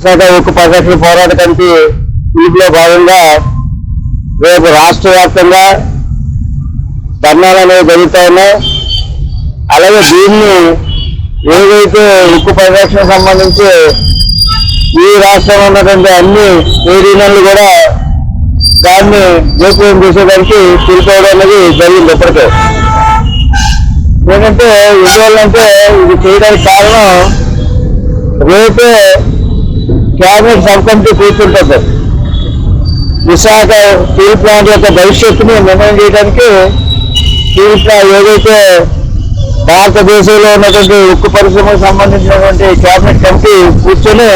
శాఖ ఉక్కు పరిరక్షణ పోరాట కమిటీ పిలుపులో భాగంగా రేపు రాష్ట్ర వ్యాప్తంగా ధర్నాలు అనేవి జరుగుతూ ఉన్నాయి. అలాగే దీన్ని ఏదైతే ఉక్కు పరిరక్షణ సంబంధించి ఈ రాష్ట్రంలో ఉన్నటువంటి అన్ని యూనియన్లు కూడా దాన్ని జోక్యం చేసేదానికి పిలుపుకోవడం అనేది జరిగింది ఇప్పటికే. ఏంటంటే ఎందువల్లంటే ఇది చేయడానికి కారణం రేపే క్యాబినెట్ సబ్ కమిటీ కూర్చుంటుంది విశాఖ స్టీల్ ప్లాంట్ యొక్క భవిష్యత్తుని నిర్ణయం చేయడానికి స్టీల్ ప్లాంట్ ఏదైతే భారతదేశంలో ఉన్నటువంటి ఉక్కు పరిశ్రమకు సంబంధించినటువంటి క్యాబినెట్ కమిటీ కూర్చొని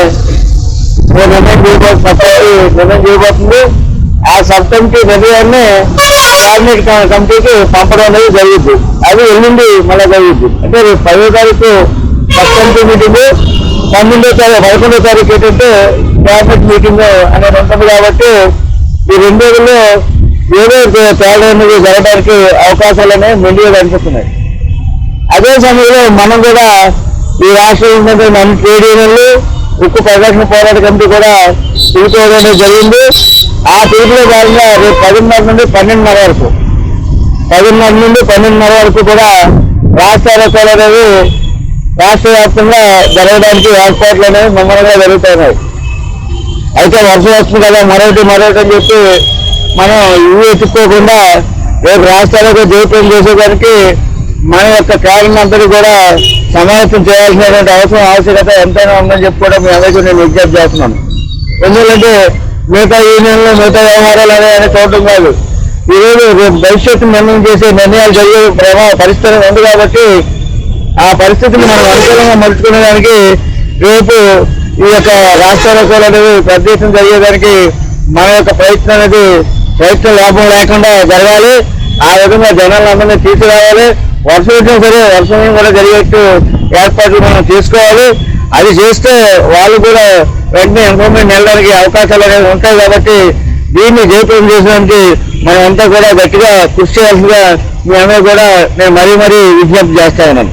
నిర్ణయం చేయబోతుంది చేయబోతున్నప్పుడు నిర్ణయం చేయబోతుంది. ఆ సబ్ కమిటీ నిర్ణయాన్ని క్యాబినెట్ కమిటీకి పంపడం అనేది జరుగుతుంది అది ఎల్లుండి మళ్ళీ జరుగుద్ది. అంటే రేపు పదో తారీఖు సబ్ కమిటీ మీటింగ్. పన్నెండో తారీఖు పదకొండో తారీఖు ఏంటంటే క్యాబినెట్ మీటింగ్ అనేది ఉంటుంది కాబట్టి ఈ రెండు రోజుల్లో ఏదో తేడా అనేది జరగడానికి అవకాశాలు అనేవి మెండుగా కనిపిస్తున్నాయి. అదే సమయంలో మనం కూడా ఈ రాష్ట్రంలో ఉన్నటువంటి ట్రేడ్ యూనియన్లు ఉక్కు పరిరక్షణ పోరాట కమిటీ కూడా పిలుపుకోవడం జరిగింది. ఆ పిలుపులో భాగంగా రేపు పదిన్నర నుండి పన్నెండున్నర వరకు పదిన్నర నుండి పన్నెండున్నర వరకు కూడా రాష్ట్ర అరకాలు రాష్ట్ర వ్యాప్తంగా జరగడానికి ఏర్పాట్లు అనేవి ముమ్మరంగా జరుగుతున్నాయి. అయితే వర్షం వస్తుంది కదా మరొకటి మరొకటి అని చెప్పి మనం ఇవి ఎత్తుక్కోకుండా రేపు రాష్ట్రాలకు జీవితం చేసేదానికి మన యొక్క కార్యం అంతటి కూడా సమావేశం చేయాల్సినటువంటి అవసరం ఆవశ్యకత ఎంతైనా ఉందని చెప్పి కూడా మీ అందరికీ నేను విజ్ఞప్తి చేస్తున్నాను. ఎందుకంటే మిగతా యూనియన్లు మిగతా వ్యవహారాలు అనేవి చూడటం కాదు. ఈరోజు రేపు భవిష్యత్తు నిర్ణయం చేసే నిర్ణయాలు జరిగే ప్రమా పరిస్థితి ఉంది కాబట్టి ఆ పరిస్థితిని మనం అనుకూలంగా మలుచుకునేదానికి రేపు ఈ యొక్క రాష్ట్రాలకు అనేది పెద్ద ఎత్తున జరిగేదానికి మన యొక్క ప్రయత్నం అనేది ప్రయత్నం లాభం లేకుండా జరగాలి. ఆ విధంగా జనాలందరినీ తీసుకురావాలి వర్షం వచ్చినా సరే వర్షం కూడా జరిగేట్టు ఏర్పాట్లు మనం తీసుకోవాలి అది చేస్తే వాళ్ళు కూడా వెంటనే ఇంప్రూవ్మెంట్ వెళ్ళడానికి అవకాశాలు అనేవి ఉంటాయి కాబట్టి దీన్ని జయప్రదం చేసడానికి మనం అంతా కూడా గట్టిగా కృషి చేయాల్సిందిగా మీ అందరూ కూడా నేను మరీ మరీ విజ్ఞప్తి చేస్తా ఉన్నాను.